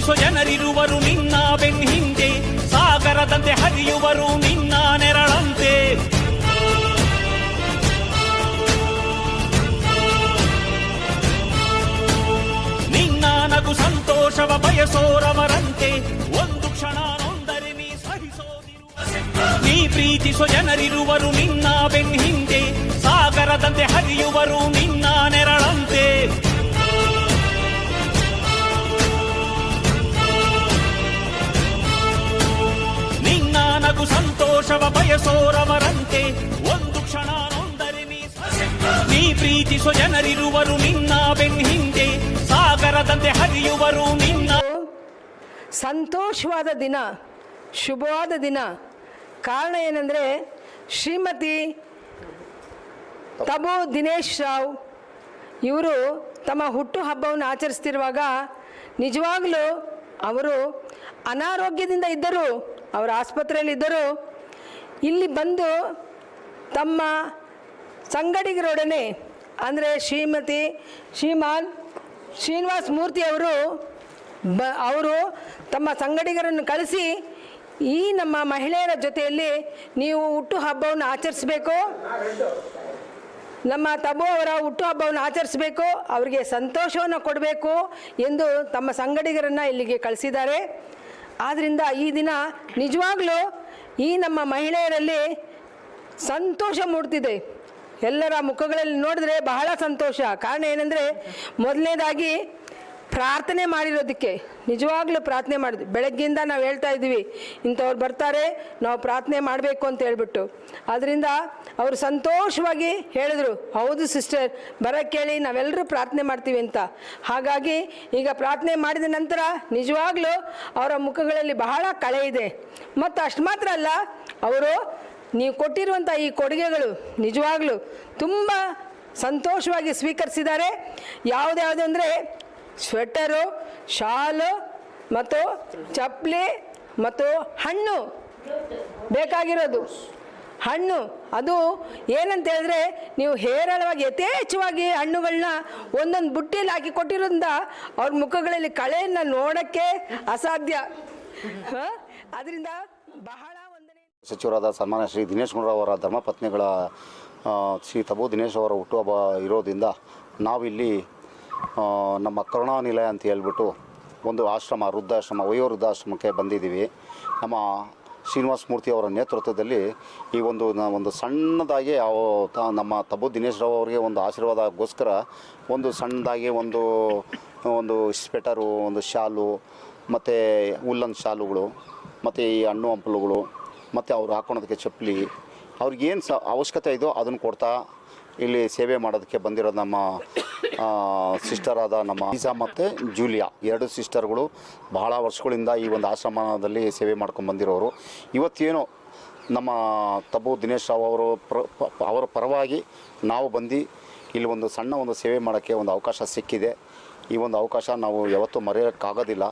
ಪ್ರೀತಿಸೋ ಜನರಿರುವರು ನಿನ್ನ ಬೆನ್ ಹಿಂದೆ ಸಾಗರದಂತೆ ಹರಿಯುವರು ನಿನ್ನ ನೆರಳಂತೆ. ನಿನ್ನ ನಗು ಸಂತೋಷವ ಬಯಸೋರವರಂತೆ, ಒಂದು ಕ್ಷಣ ನೊಂದರೆ ನೀ ಸಹಿಸೋದಿರುವ ನೀ ಪ್ರೀತಿಸೋ ಜನರಿರುವರು ನಿನ್ನ ಬೆನ್ ಹಿಂದೆ ಸಾಗರದಂತೆ ಹರಿಯುವರು ನಿನ್ನ ಸಂತೋಷವ ಬಯಸೋರವರಂತೆ. ಒಂದು ಕ್ಷಣ ನೊಂದರೆ ನೀ ಪ್ರೀತಿಸೋ ಜನರಿರುವರು ನಿನ್ನ ಬೆನ್ ಹಿಂದೆ ಸಾಗರದಂತೆ ಹರಿಯುವರು ನಿನ್ನ. ಸಂತೋಷವಾದ ದಿನ, ಶುಭವಾದ ದಿನ. ಕಾರಣ ಏನಂದರೆ, ಶ್ರೀಮತಿ ತಬು ದಿನೇಶ್ ರಾವ್ ಇವರು ತಮ್ಮ ಹುಟ್ಟು ಹಬ್ಬವನ್ನು ಆಚರಿಸ್ತಿರುವಾಗ ನಿಜವಾಗಲೂ ಅವರು ಅನಾರೋಗ್ಯದಿಂದ ಇದ್ದರು. ಅವರು ಆಸ್ಪತ್ರೆಯಲ್ಲಿದ್ದರು. ಇಲ್ಲಿ ಬಂದು ತಮ್ಮ ಸಂಗಡಿಗರೊಡನೆ, ಅಂದರೆ ಶ್ರೀಮತಿ ಶ್ರೀಮಾನ್ ಶ್ರೀನಿವಾಸ ಮೂರ್ತಿ ಅವರು ಬ, ಅವರು ತಮ್ಮ ಸಂಗಡಿಗರನ್ನು ಕಳಿಸಿ, ಈ ನಮ್ಮ ಮಹಿಳೆಯರ ಜೊತೆಯಲ್ಲಿ ನೀವು ಹುಟ್ಟು ಹಬ್ಬವನ್ನು ಆಚರಿಸಬೇಕು. ನಮ್ಮ ತಬು ಅವರ ಹುಟ್ಟುಹಬ್ಬವನ್ನು ಆಚರಿಸಬೇಕು, ಅವರಿಗೆ ಸಂತೋಷವನ್ನು ಕೊಡಬೇಕು ಎಂದು ತಮ್ಮ ಸಂಗಡಿಗರನ್ನು ಇಲ್ಲಿಗೆ ಕಳಿಸಿದ್ದಾರೆ. ಆದ್ದರಿಂದ ಈ ದಿನ ನಿಜವಾಗ್ಲೂ ಈ ನಮ್ಮ ಮಹಿಳೆಯರಲ್ಲಿ ಸಂತೋಷ ಮೂಡ್ತಿದೆ. ಎಲ್ಲರ ಮುಖಗಳಲ್ಲಿ ನೋಡಿದ್ರೆ ಬಹಳ ಸಂತೋಷ. ಕಾರಣ ಏನಂದರೆ ಮೊದಲನೇದಾಗಿ ಪ್ರಾರ್ಥನೆ ಮಾಡಿರೋದಕ್ಕೆ, ನಿಜವಾಗ್ಲೂ ಪ್ರಾರ್ಥನೆ ಮಾಡಿದ್ವಿ. ಬೆಳಗ್ಗೆಯಿಂದ ನಾವು ಹೇಳ್ತಾ ಇದ್ದೀವಿ ಇಂಥವ್ರು ಬರ್ತಾರೆ, ನಾವು ಪ್ರಾರ್ಥನೆ ಮಾಡಬೇಕು ಅಂತ ಹೇಳ್ಬಿಟ್ಟು. ಅದರಿಂದ ಅವರು ಸಂತೋಷವಾಗಿ ಹೇಳಿದ್ರು, ಹೌದು ಸಿಸ್ಟರ್ ಬರೋಕ್ಕೆ ಹೇಳಿ ನಾವೆಲ್ಲರೂ ಪ್ರಾರ್ಥನೆ ಮಾಡ್ತೀವಿ ಅಂತ. ಹಾಗಾಗಿ ಈಗ ಪ್ರಾರ್ಥನೆ ಮಾಡಿದ ನಂತರ ನಿಜವಾಗ್ಲೂ ಅವರ ಮುಖಗಳಲ್ಲಿ ಬಹಳ ಕಳೆ ಇದೆ. ಮತ್ತು ಅಷ್ಟು ಮಾತ್ರ ಅಲ್ಲ, ಅವರು ನೀವು ಕೊಟ್ಟಿರುವಂಥ ಈ ಕೊಡುಗೆಗಳು ನಿಜವಾಗ್ಲೂ ತುಂಬ ಸಂತೋಷವಾಗಿ ಸ್ವೀಕರಿಸಿದ್ದಾರೆ. ಯಾವುದ್ಯಾವುದು ಅಂದರೆ ಸ್ವೆಟರು, ಶಾಲು ಮತ್ತು ಚಪ್ಪಲಿ ಮತ್ತು ಹಣ್ಣು ಬೇಕಾಗಿರೋದು. ಹಣ್ಣು, ಅದು ಏನಂತ ಹೇಳಿದ್ರೆ ನೀವು ಹೇರಳವಾಗಿ ಯಥೇಚ್ಛವಾಗಿ ಹಣ್ಣುಗಳನ್ನ ಒಂದೊಂದು ಬುಟ್ಟಿಯಲ್ಲಿ ಹಾಕಿ ಕೊಟ್ಟಿರೋದ್ರಿಂದ ಅವ್ರ ಮುಖಗಳಲ್ಲಿ ಕಳೆಯನ್ನು ನೋಡೋಕ್ಕೆ ಅಸಾಧ್ಯ. ಅದರಿಂದ ಬಹಳ ಒಂದನೇ ಸಚಿವರಾದ ಸನ್ಮಾನ್ಯ ಶ್ರೀ ದಿನೇಶ್ ಗುಂಡೂರಾವ್ ಅವರ ಧರ್ಮಪತ್ನಿಗಳ ಶ್ರೀ ತಬು ದಿನೇಶ್ ಅವರ ಹುಟ್ಟುಹಬ್ಬ ಇರೋದ್ರಿಂದ ನಾವಿಲ್ಲಿ ನಮ್ಮ ಕರುಣಾನಿಲಯ ಅಂತ ಹೇಳ್ಬಿಟ್ಟು ಒಂದು ಆಶ್ರಮ, ವೃದ್ಧಾಶ್ರಮ, ವಯೋವೃದ್ಧಾಶ್ರಮಕ್ಕೆ ಬಂದಿದ್ದೀವಿ. ನಮ್ಮ ಶ್ರೀನಿವಾಸ ಮೂರ್ತಿ ಅವರ ನೇತೃತ್ವದಲ್ಲಿ ಈ ಒಂದು ಒಂದು ಸಣ್ಣದಾಗಿ ನಮ್ಮ ತಬು ದಿನೇಶ್ ರಾವ್ ಅವರಿಗೆ ಒಂದು ಆಶೀರ್ವಾದಗೋಸ್ಕರ ಒಂದು ಸಣ್ಣದಾಗಿ ಒಂದು ಒಂದು ಸ್ವೆಟರು ಒಂದು ಶಾಲು, ಮತ್ತು ಉಲ್ಲನ್ ಶಾಲುಗಳು, ಮತ್ತು ಈ ಹಣ್ಣು ಹಂಪಲುಗಳು, ಮತ್ತು ಅವ್ರು ಹಾಕೊಳೋದಕ್ಕೆ ಚಪ್ಪಲಿ, ಅವ್ರಿಗೇನು ಸ, ಅವಶ್ಯಕತೆ ಇದೋ ಅದನ್ನು ಕೊಡ್ತಾ ಇಲ್ಲಿ ಸೇವೆ ಮಾಡೋದಕ್ಕೆ ಬಂದಿರೋ ನಮ್ಮ ಸಿಸ್ಟರ್ ಆದ ನಮ್ಮ ಈಸಾ ಮತ್ತು ಜೂಲಿಯಾ. ಎರಡು ಸಿಸ್ಟರ್ಗಳು ಬಹಳ ವರ್ಷಗಳಿಂದ ಈ ಒಂದು ಆಶ್ರಮದಲ್ಲಿ ಸೇವೆ ಮಾಡ್ಕೊಂಡು ಬಂದಿರೋರು. ಇವತ್ತೇನು ನಮ್ಮ ತಬು ದಿನೇಶ್ ರಾವ್ ಅವರು ಪ್ರ ಅವರ ಪರವಾಗಿ ನಾವು ಬಂದು ಇಲ್ಲಿ ಒಂದು ಸಣ್ಣ ಒಂದು ಸೇವೆ ಮಾಡೋಕ್ಕೆ ಒಂದು ಅವಕಾಶ ಸಿಕ್ಕಿದೆ. ಈ ಒಂದು ಅವಕಾಶ ನಾವು ಯಾವತ್ತೂ ಮರೆಯೋಕ್ಕಾಗೋದಿಲ್ಲ.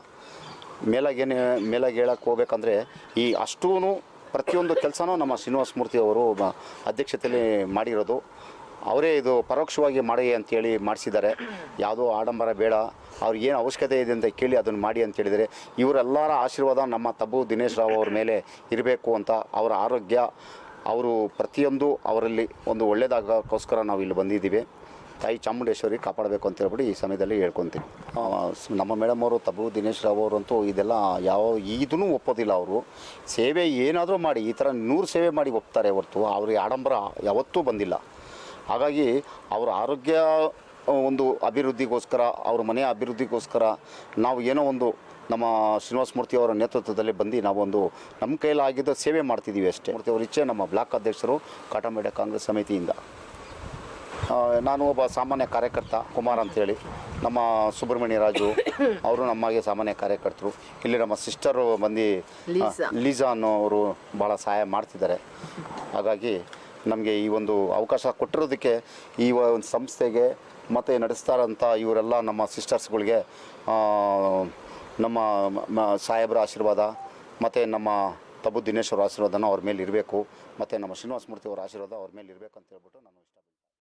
ಮೇಲಾಗೇನೆ, ಮೇಲಾಗಿ ಹೇಳಕ್ಕೆ ಹೋಗ್ಬೇಕಂದ್ರೆ ಈ ಅಷ್ಟೂ ಪ್ರತಿಯೊಂದು ಕೆಲಸನೂ ನಮ್ಮ ಶ್ರೀನಿವಾಸ ಮೂರ್ತಿ ಅವರು ಅಧ್ಯಕ್ಷತೆಯಲ್ಲಿ ಮಾಡಿರೋದು. ಅವರೇ ಇದು ಪರೋಕ್ಷವಾಗಿ ಮಾಡಿ ಅಂತೇಳಿ ಮಾಡಿಸಿದ್ದಾರೆ. ಯಾವುದೋ ಆಡಂಬರ ಬೇಡ. ಅವ್ರಿಗೆ ಏನು ಅವಶ್ಯಕತೆ ಇದೆ ಅಂತ ಕೇಳಿ ಅದನ್ನು ಮಾಡಿ ಅಂತ ಹೇಳಿದರೆ ಇವರೆಲ್ಲರ ಆಶೀರ್ವಾದ ನಮ್ಮ ತಬ್ಬು ದಿನೇಶ್ ರಾವ್ ಅವ್ರ ಮೇಲೆ ಇರಬೇಕು ಅಂತ ಅವರ ಆರೋಗ್ಯ, ಅವರು ಪ್ರತಿಯೊಂದು ಅವರಲ್ಲಿ ಒಂದು ಒಳ್ಳೆಯದಾಗೋಸ್ಕರ ನಾವು ಇಲ್ಲಿ ಬಂದಿದ್ದೀವಿ. ತಾಯಿ ಚಾಮುಂಡೇಶ್ವರಿ ಕಾಪಾಡಬೇಕು ಅಂತ ಹೇಳ್ಬಿಟ್ಟು ಈ ಸಮಯದಲ್ಲಿ ಹೇಳ್ಕೊತೀನಿ ನಮ್ಮ ಮೇಡಮ್ ಅವರು, ತಬ್ಬು ದಿನೇಶ್ ರಾವ್ ಅವರಂತೂ ಇದೆಲ್ಲ ಯಾವ ಇದೂ ಒಪ್ಪೋದಿಲ್ಲ ಅವರು. ಸೇವೆ ಏನಾದರೂ ಮಾಡಿ, ಈ ಥರ ನೂರು ಸೇವೆ ಮಾಡಿ ಒಪ್ತಾರೆ ಹೊರತು, ಅವ್ರಿಗೆ ಆಡಂಬರ ಯಾವತ್ತೂ ಬಂದಿಲ್ಲ. ಹಾಗಾಗಿ ಅವರ ಆರೋಗ್ಯ ಒಂದು ಅಭಿವೃದ್ಧಿಗೋಸ್ಕರ ಅವ್ರ ಮನೆಯ ಅಭಿವೃದ್ಧಿಗೋಸ್ಕರ ನಾವು ಏನೋ ಒಂದು ನಮ್ಮ ಶ್ರೀನಿವಾಸ ಮೂರ್ತಿ ಅವರ ನೇತೃತ್ವದಲ್ಲಿ ಬಂದು ನಾವೊಂದು ನಮ್ಮ ಕೈಲಾಗಿದ್ದ ಸೇವೆ ಮಾಡ್ತಿದ್ದೀವಿ ಅಷ್ಟೇ. ಮೂರ್ತಿ ಅವರ ಇಚ್ಛೆ ನಮ್ಮ ಬ್ಲಾಕ್ ಅಧ್ಯಕ್ಷರು ಕಾಟಮೇಡ ಕಾಂಗ್ರೆಸ್ ಸಮಿತಿಯಿಂದ. ನಾನು ಒಬ್ಬ ಸಾಮಾನ್ಯ ಕಾರ್ಯಕರ್ತ ಕುಮಾರ್ ಅಂತೇಳಿ. ನಮ್ಮ ಸುಬ್ರಹ್ಮಣ್ಯ ರಾಜು ಅವರು ನಮಗೆ ಸಾಮಾನ್ಯ ಕಾರ್ಯಕರ್ತರು. ಇಲ್ಲಿ ನಮ್ಮ ಸಿಸ್ಟರು ಬಂದು ಲೀಜಾ ಲೀಸಾ. ಅನ್ನೋರು ಭಾಳ ಸಹಾಯ ಮಾಡ್ತಿದ್ದಾರೆ. ಹಾಗಾಗಿ ನಮಗೆ ಈ ಒಂದು ಅವಕಾಶ ಕೊಟ್ಟಿರೋದಕ್ಕೆ ಈ ಒಂದು ಸಂಸ್ಥೆಗೆ ಮತ್ತು ನಡೆಸ್ತಾ ಇರೋಂಥ ಇವರೆಲ್ಲ ನಮ್ಮ ಸಿಸ್ಟರ್ಸ್ಗಳಿಗೆ ನಮ್ಮ ಸಾಹೇಬರ ಆಶೀರ್ವಾದ, ಮತ್ತು ನಮ್ಮ ತಬು ದಿನೇಶ್ವರ ಆಶೀರ್ವಾದನ ಅವ್ರ ಮೇಲೆ ಇರಬೇಕು ಮತ್ತು ನಮ್ಮ ಶ್ರೀನಿವಾಸ ಮೂರ್ತಿ ಅವರ ಆಶೀರ್ವಾದ ಅವ್ರ ಮೇಲೆ ಇರಬೇಕು ಅಂತ ಹೇಳ್ಬಿಟ್ಟು ನಾನು ಇಷ್ಟ